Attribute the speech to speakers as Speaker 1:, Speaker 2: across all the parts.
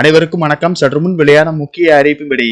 Speaker 1: அனைவருக்கும் வணக்கம் சற்று முன் வெளியான முக்கிய அறிவிப்பின்படி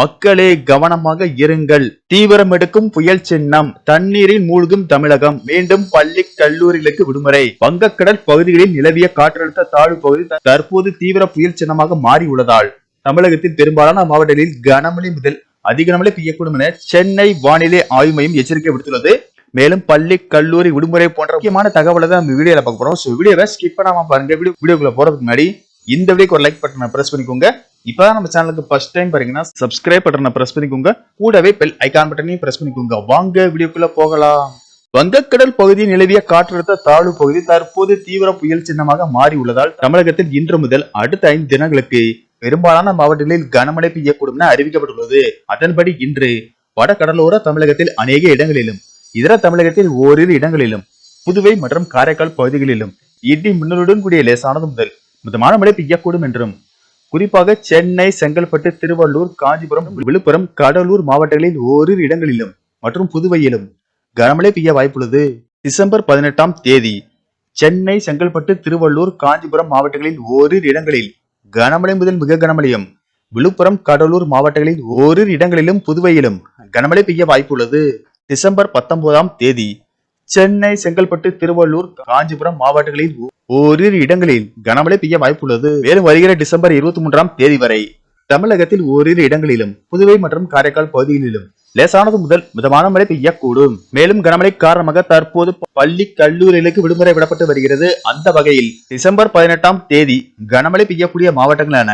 Speaker 1: மக்களே கவனமாக இருங்கள் தீவிரம் எடுக்கும் புயல் சின்னம் தண்ணீரில் மூழ்கும் தமிழகம் மீண்டும் பள்ளி கல்லூரிகளுக்கு விடுமுறை வங்கக்கடல் பகுதிகளில் நிலவிய காற்றழுத்த தாழ்வு பகுதி தற்போது தீவிர புயல் சின்னமாக மாறியுள்ளதால் தமிழகத்தின் பெரும்பாலான மாவட்டங்களில் கனமழை முதல் அதிக பெய்யக்கூடும் என சென்னை வானிலை ஆய்வு மையம் எச்சரிக்கை விடுத்துள்ளது மேலும் பள்ளி கல்லூரி விடுமுறை போன்ற முக்கியமான தகவலை தான் வீடியோல பார்க்க போறோம் வீடியோவை ஸ்கிப் பண்ணாம பாருங்க வீடியோக்குள்ள போறதுக்கு முன்னாடி இந்த வீடியோக்கு ஒரு லைக் பட்டனை பிரஸ் பண்ணிக்கோங்க இப்போ நம்ம சேனலுக்கு ஃபர்ஸ்ட் டைம் பாருங்கன்னா சப்ஸ்கிரைப் பட்டனை பிரஸ் பண்ணிக்கோங்க கூடவே பெல் ஐக்கான் பட்டனையும் பிரஸ் பண்ணிக்கோங்க வாங்க வீடியோக்குள்ள போகலாம் வங்கக்கடல் பகுதி நிலவிய காற்றழுத்த தாழ்வு பகுதி தற்போது தீவிர புயல் சின்னமாக மாறி உள்ளதால் தமிழகத்தில் இன்று முதல் அடுத்த ஐந்து தினங்களுக்கு பெரும்பாலான மாவட்டங்களில் கனமழை பெய்யக்கூடும் என அறிவிக்கப்பட்டுள்ளது அதன்படி இன்று வட கடலோர தமிழகத்தில் அநேக இடங்களிலும் இதர தமிழகத்தில் ஓரிரு இடங்களிலும் புதுவை மற்றும் காரைக்கால் பகுதிகளிலும் இடி மின்னலுடன் கூடிய லேசானது முதல் மிதமான மழை பெய்யக்கூடும் என்றும் குறிப்பாக சென்னை செங்கல்பட்டு திருவள்ளூர் காஞ்சிபுரம் விழுப்புரம் கடலூர் மாவட்டங்களில் ஓரிரு இடங்களிலும் மற்றும் புதுவையிலும் கனமழை பெய்ய வாய்ப்புள்ளது டிசம்பர் பதினெட்டாம் தேதி சென்னை செங்கல்பட்டு திருவள்ளூர் காஞ்சிபுரம் மாவட்டங்களில் ஓரிரு இடங்களில் கனமழை முதல் மிக கனமழையும் விழுப்புரம் கடலூர் மாவட்டங்களில் ஓரிரு இடங்களிலும் புதுவையிலும் கனமழை பெய்ய வாய்ப்புள்ளது டிசம்பர் பத்தொன்பதாம் தேதி சென்னை செங்கல்பட்டு திருவள்ளூர் காஞ்சிபுரம் மாவட்டங்களில் ஓரிரு இடங்களில் கனமழை பெய்ய வாய்ப்புள்ளது மேலும் வருகிற டிசம்பர் இருபத்தி மூன்றாம் தேதி வரை தமிழகத்தில் ஓரிரு இடங்களிலும் புதுவை மற்றும் காரைக்கால் பகுதிகளிலும் லேசானது முதல் மிதமான மழை பெய்யக்கூடும் மேலும் கனமழை காரணமாக தற்போது பள்ளி கல்லூரிகளுக்கு விடுமுறை விடப்பட்டு வருகிறது அந்த வகையில் டிசம்பர் பதினெட்டாம் தேதி கனமழை பெய்யக்கூடிய மாவட்டங்களான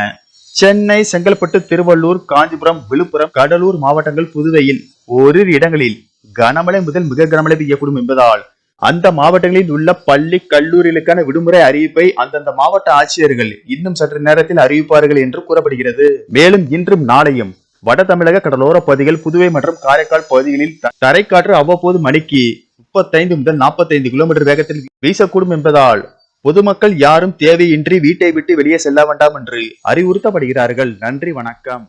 Speaker 1: சென்னை செங்கல்பட்டு திருவள்ளூர் காஞ்சிபுரம் விழுப்புரம் கடலூர் மாவட்டங்கள் புதுவையில் ஓரிரு இடங்களில் கனமழை முதல் மிக கனமழை பெய்யக்கூடும் என்பதால் அந்த மாவட்டங்களில் உள்ள பள்ளி கல்லூரிகளுக்கான விடுமுறை அறிவிப்பை அந்தந்த மாவட்ட ஆட்சியர்கள் இன்னும் சற்று நேரத்தில் அறிவிப்பார்கள் என்று கூறப்படுகிறது மேலும் இன்றும் நாளையும் வட தமிழக கடலோர பகுதிகள் புதுவை மற்றும் காரைக்கால் பகுதிகளில் தரைக்காற்று அவ்வப்போது மணிக்கு முப்பத்தைந்து முதல் நாற்பத்தைந்து கிலோமீட்டர் வேகத்தில் வீசக்கூடும் என்பதால் பொதுமக்கள் யாரும் தேவையின்றி வீட்டை விட்டு வெளியே செல்ல வேண்டாம் என்று அறிவுறுத்தப்படுகிறார்கள் நன்றி வணக்கம்